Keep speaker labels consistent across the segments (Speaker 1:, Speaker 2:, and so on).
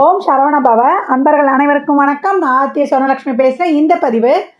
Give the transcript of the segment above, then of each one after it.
Speaker 1: ஓம் சரவண பவ. அன்பர்கள் அனைவருக்கும் வணக்கம். நான் ஆத்திய சொர்ணலட்சுமி பேசுகிறேன் இந்த பதிவு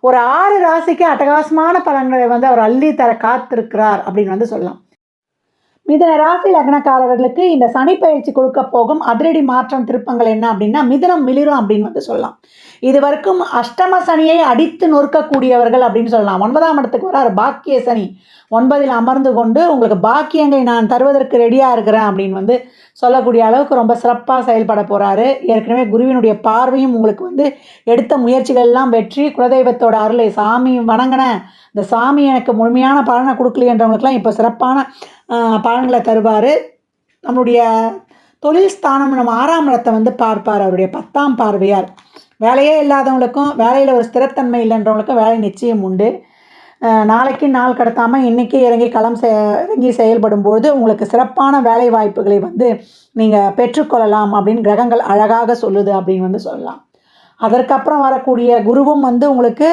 Speaker 1: ஒரு ஆறு ராசிக்கு அட்டகாசமான பலன்களை வந்து அவர் அள்ளி தர காத்திருக்கிறார் அப்படின்னு வந்து சொல்லலாம். மிதன ராசி லக்னக்காரர்களுக்கு இந்த சனி பயிற்சி கொடுக்க போகும் அதிரடி மாற்றம் திருப்பங்கள் என்ன அப்படின்னா மிதனம் மிளிரும் அப்படின்னு வந்து சொல்லலாம். இது வரைக்கும் அஷ்டம சனியை அடித்து நொறுக்கக்கூடியவர்கள் அப்படின்னு சொல்லலாம். ஒன்பதாம் இடத்துக்கு வரார் பாக்கிய சனி. ஒன்பதில் அமர்ந்து கொண்டு உங்களுக்கு பாக்கியங்களை நான் தருவதற்கு ரெடியாக இருக்கிறேன் அப்படின்னு வந்து சொல்லக்கூடிய அளவுக்கு ரொம்ப சிறப்பாக செயல்பட போகிறாரு ஏற்கனவே குருவினுடைய பார்வையும் உங்களுக்கு வந்து எடுத்த முயற்சிகள் எல்லாம் வெற்றி குலதெய்வத்தோட அருளை சாமி வணங்கினேன் இந்த சாமி எனக்கு முழுமையான பலனை கொடுக்கலையன்றவங்களுக்குலாம் இப்போ சிறப்பான பலன்களை தருவார். நம்மளுடைய தொழில் ஸ்தானம் நம்ம ஆறாம் இடத்தை வந்து பார்ப்பார் அவருடைய பத்தாம் பார்வையார் வேலையே இல்லாதவங்களுக்கும் வேலையில் ஒரு ஸ்திரத்தன்மை இல்லைன்றவங்களுக்கும் வேலை நிச்சயம் உண்டு. நாளைக்கு நாள் கடத்தாமல் இன்றைக்கி இறங்கி களம் செ இறங்கி செயல்படும்போது உங்களுக்கு சிறப்பான வேலை வாய்ப்புகளை வந்து நீங்கள் பெற்றுக்கொள்ளலாம் அப்படின்னு கிரகங்கள் அழகாக சொல்லுது அப்படின்னு வந்து சொல்லலாம். அதற்கப்புறம் வரக்கூடிய குருவும் வந்து உங்களுக்கு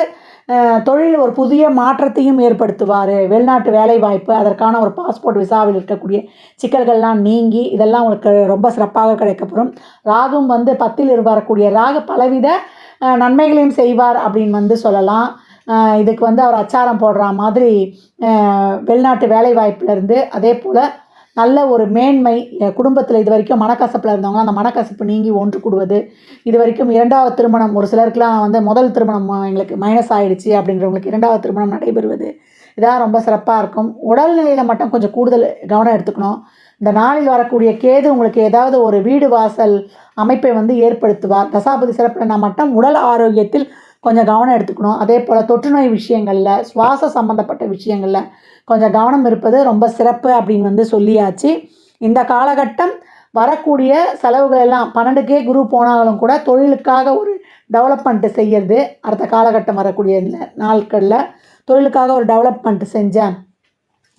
Speaker 1: தொழில் ஒரு புதிய மாற்றத்தையும் ஏற்படுத்துவார். வெளிநாட்டு வேலை வாய்ப்பு அதற்கான ஒரு பாஸ்போர்ட் விசாவில் இருக்கக்கூடிய சிக்கல்கள்லாம் நீங்கி இதெல்லாம் உங்களுக்கு ரொம்ப சிறப்பாக கிடைக்கப்படும் ராகும் வந்து பத்தில் வரக்கூடிய ராகு பலவித நன்மைகளையும் செய்வார் அப்படின்னு வந்து சொல்லலாம். இதுக்கு வந்து அவர் அச்சாரம் போடுற மாதிரி வெளிநாட்டு வேலை வாய்ப்புலேருந்து அதே போல் நல்ல ஒரு மேன்மை குடும்பத்தில் இது வரைக்கும் மனக்கசப்பில் இருந்தவங்க அந்த மனக்கசப்பு நீங்கி ஒன்று கூடுவது. இது வரைக்கும் இரண்டாவது திருமணம் ஒரு சிலருக்குலாம் வந்து முதல் திருமணம் எங்களுக்கு மைனஸ் ஆகிடுச்சி அப்படின்றவங்களுக்கு இரண்டாவது திருமணம் நடைபெறுவது. இதான் ரொம்ப சிறப்பாக இருக்கும். உடல்நிலையில் மட்டும் கொஞ்சம் கூடுதல் கவனம் எடுத்துக்கணும். இந்த நாளில் வரக்கூடிய கேது உங்களுக்கு ஏதாவது ஒரு வீடு வாசல் அமைப்பை வந்து ஏற்படுத்துவார். தசாபதி சிறப்பினா மட்டும் உடல் ஆரோக்கியத்தில் கொஞ்சம் கவனம் எடுத்துக்கணும். அதே போல் தொற்றுநோய் விஷயங்களில் சுவாச சம்மந்தப்பட்ட விஷயங்களில் கொஞ்சம் கவனம் இருப்பது ரொம்ப சிறப்பு அப்படின்னு வந்து சொல்லியாச்சு. இந்த காலகட்டம் வரக்கூடிய செலவுகள் எல்லாம் பன்னெண்டுக்கே குரு போனாலும் கூட தொழிலுக்காக ஒரு டெவலப்மெண்ட் செய்யறது அடுத்த காலகட்டம் வரக்கூடிய நாட்களில் தொழிலுக்காக ஒரு டெவலப்மெண்ட் செஞ்சேன்.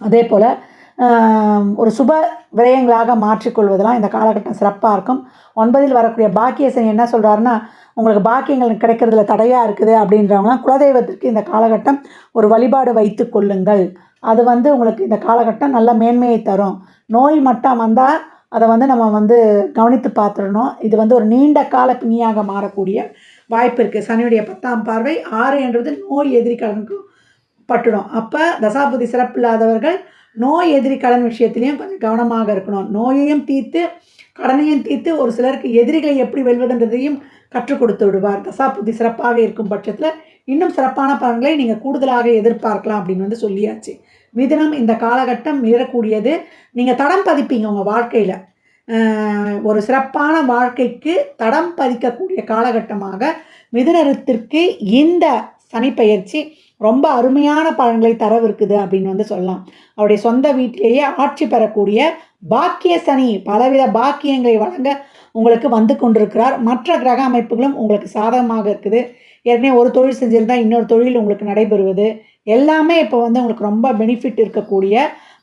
Speaker 1: அதே போல் ஒரு சுப விரயங்களாக மாற்றிக்கொள்வதெல்லாம் இந்த காலகட்டம் சிறப்பாக இருக்கும். ஒன்பதில் வரக்கூடிய பாக்கியசன் என்ன சொல்கிறாருன்னா உங்களுக்கு பாக்கியங்கள் கிடைக்கிறதுல தடையாக இருக்குது அப்படின்றவங்களாம் குலதெய்வத்திற்கு இந்த காலகட்டம் ஒரு வழிபாடு வைத்து கொள்ளுங்கள். அது வந்து உங்களுக்கு இந்த காலகட்டம் நல்ல மேன்மையை தரும். நோய் மட்டும் வந்தால் அதை வந்து நம்ம வந்து கவனித்து பார்த்துடணும். இது வந்து ஒரு நீண்ட கால பிணியாக மாறக்கூடிய வாய்ப்பு இருக்குது சனியுடைய பத்தாம் பார்வை ஆறு என்றது நோய் எதிரி கடனுக்கு பட்டுடும். அப்போ தசாபுதி சிறப்பில்லாதவர்கள் நோய் எதிரி கடன் விஷயத்திலையும் கொஞ்சம் கவனமாக இருக்கணும். நோயையும் தீர்த்து கடனையும் தீர்த்து ஒரு சிலருக்கு எதிரிகளை எப்படி வெல்வதுன்றதையும் கற்றுக் கொடுத்து விடுவார். தசாபுத்தி சிறப்பாக இருக்கும் பட்சத்தில் இன்னும் சிறப்பான பலன்களை நீங்கள் கூடுதலாக எதிர்பார்க்கலாம் அப்படின்னு வந்து சொல்லியாச்சு. மிதனம் இந்த காலகட்டம் மீறக்கூடியது. நீங்கள் தடம் பதிப்பீங்க உங்கள் வாழ்க்கையில். ஒரு சிறப்பான வாழ்க்கைக்கு தடம் பதிக்கக்கூடிய காலகட்டமாக மிதுனத்திற்கு இந்த சனிப்பெயர்ச்சி ரொம்ப அருமையான பலன்களை தரவிருக்குது அப்படின்னு வந்து சொல்லலாம். அவருடைய சொந்த வீட்டிலேயே ஆட்சி பெறக்கூடிய பாக்கிய சனி பலவித பாக்கியங்களை வழங்க உங்களுக்கு வந்து கொண்டிருக்கிறார். மற்ற கிரக அமைப்புகளும் உங்களுக்கு சாதகமாக இருக்குது. ஏற்கனவே ஒரு தொழில் செஞ்சுருந்தா இன்னொரு தொழில் உங்களுக்கு நடைபெறுவது. எல்லாமே இப்போ வந்து உங்களுக்கு ரொம்ப பெனிஃபிட் இருக்கக்கூடிய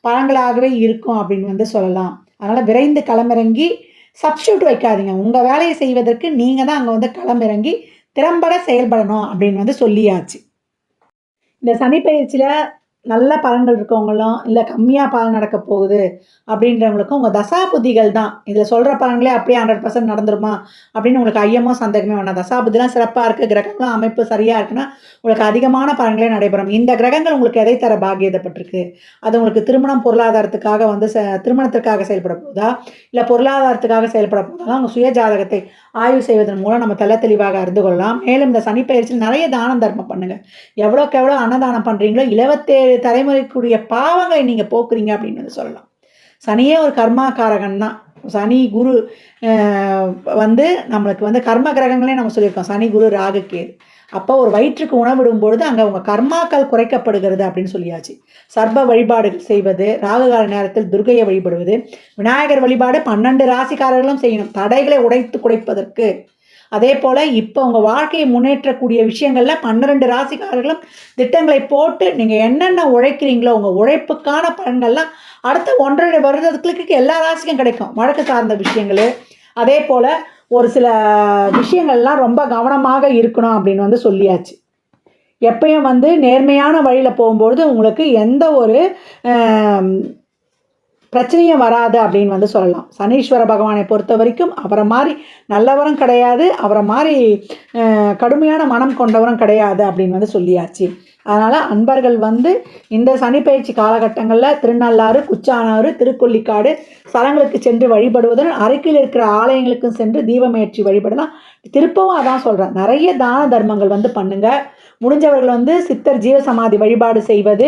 Speaker 1: பலன்களாகவே இருக்கும் அப்படின்னு வந்து சொல்லலாம். அதனால் விரைந்து களமிறங்கி சப்ஸ்டியூட் வைக்காதீங்க. உங்கள் வேலையை செய்வதற்கு நீங்கள் தான் அங்கே வந்து களமிறங்கி திறம்பட செயல்படணும் அப்படின்னு வந்து சொல்லியாச்சு. இந்த சனி பயிற்சியில் நல்ல பலன்கள் இருக்கவங்களும் இல்லை கம்மியாக பலன் நடக்க போகுது அப்படின்றவங்களுக்கும் உங்கள் தசாபுத்திகள் தான். இதில் சொல்கிற பலன்களே அப்படியே ஹண்ட்ரட் பர்சன்ட் நடந்துருமா அப்படின்னு உங்களுக்கு ஐயமோ சந்தேகமே வேண்டாம் தசாபுத்திலாம் சிறப்பாக இருக்குது கிரகங்களும் அமைப்பு சரியாக இருக்குன்னா உங்களுக்கு அதிகமான பலன்களே நடைபெறும். இந்த கிரகங்கள் உங்களுக்கு எதை தர பாக்கியதப்பட்டிருக்கு அது உங்களுக்கு திருமணம் பொருளாதாரத்துக்காக வந்து ச திருமணத்திற்காக செயல்பட போகுதா? இல்லை பொருளாதாரத்துக்காக செயல்பட போகுதா? உங்கள் சுய ஜாதகத்தை ஆய்வு செய்வதன் மூலம் நம்ம தெல்ல தெளிவாக அறிந்து கொள்ளலாம். மேலும் இந்த சனிப்பயிற்சியில் நிறைய தானம் தர்மம் பண்ணுங்கள் எவ்வளோக்கு எவ்வளோ அன்னதானம் பண்ணுறீங்களோ இருபத்தேழு தலைமுறைக்குரிய பாவங்களை நீங்கள் போக்குறீங்க அப்படின்னு வந்து சொல்லலாம். சனியே ஒரு கர்மாக்காரகன் தான் சனி குரு வந்து நம்மளுக்கு வந்து கர்ம கிரகங்களே நம்ம சொல்லியிருக்கோம். சனி குரு ராகு கேது. அப்போ ஒரு வயிற்றுக்கு உணவிடும் பொழுது அங்கே உங்கள் கர்மாக்கள் குறைக்கப்படுகிறது அப்படின்னு சொல்லியாச்சு. சர்ப வழிபாடுகள் செய்வது ராகுகால நேரத்தில் துர்கையை வழிபடுவது விநாயகர் வழிபாடு பன்னெண்டு ராசிக்காரர்களும் செய்யணும். தடைகளை உடைத்து குடைப்பதற்கு. அதே போல் இப்போ உங்கள் வாழ்க்கையை முன்னேற்றக்கூடிய விஷயங்களில் பன்னிரெண்டு ராசிக்காரர்களும் திட்டங்களை போட்டு நீங்கள் என்னென்ன உழைக்கிறீங்களோ உங்கள் உழைப்புக்கான பலன்கள்லாம் அடுத்த ஒன்றரை வருடத்துக்கு எல்லா ராசிக்கும் கிடைக்கும். வழக்கு சார்ந்த விஷயங்கள். அதே போல் ஒரு சில விஷயங்கள்லாம் ரொம்ப கவனமாக இருக்கணும் அப்படின்னு வந்து சொல்லியாச்சு. எப்பயும் வந்து நேர்மையான வழியில் போகும்பொழுது உங்களுக்கு எந்த ஒரு பிரச்சனையும் வராது அப்படின்னு வந்து சொல்லலாம். சனீஸ்வர பகவானை பொறுத்த வரைக்கும் அவரை மாதிரி நல்லவரும் கிடையாது அவரை மாதிரி கடுமையான மனம் கொண்டவரும் கிடையாது அப்படின்னு வந்து சொல்லியாச்சு. அதனால் அன்பர்கள் வந்து இந்த சனிப்பயிற்சி காலகட்டங்களில் திருநள்ளாறு குச்சானாறு திருக்கொல்லிக்காடு ஸ்தலங்களுக்கு சென்று வழிபடுவதுடன் அருகில் இருக்கிற ஆலயங்களுக்கும் சென்று தீபமேற்றி வழிபடலாம். திருப்பவும் அதான் சொல்கிறேன் நிறைய தான தர்மங்கள் வந்து பண்ணுங்கள் முடிஞ்சவர்கள் வந்து சித்தர் ஜீவசமாதி வழிபாடு செய்வது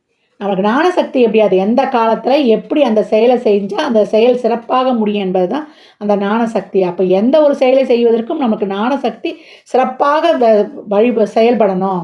Speaker 1: நமக்கு ஞானசக்தி எப்படி? அது எந்த காலத்தில் எப்படி அந்த செயலை செஞ்சால் அந்த செயல் சிறப்பாக முடியும் என்பது தான் அந்த ஞானசக்தி. அப்போ எந்த ஒரு செயலை செய்வதற்கும் நமக்கு ஞானசக்தி சிறப்பாக வழி செயல்படணும்.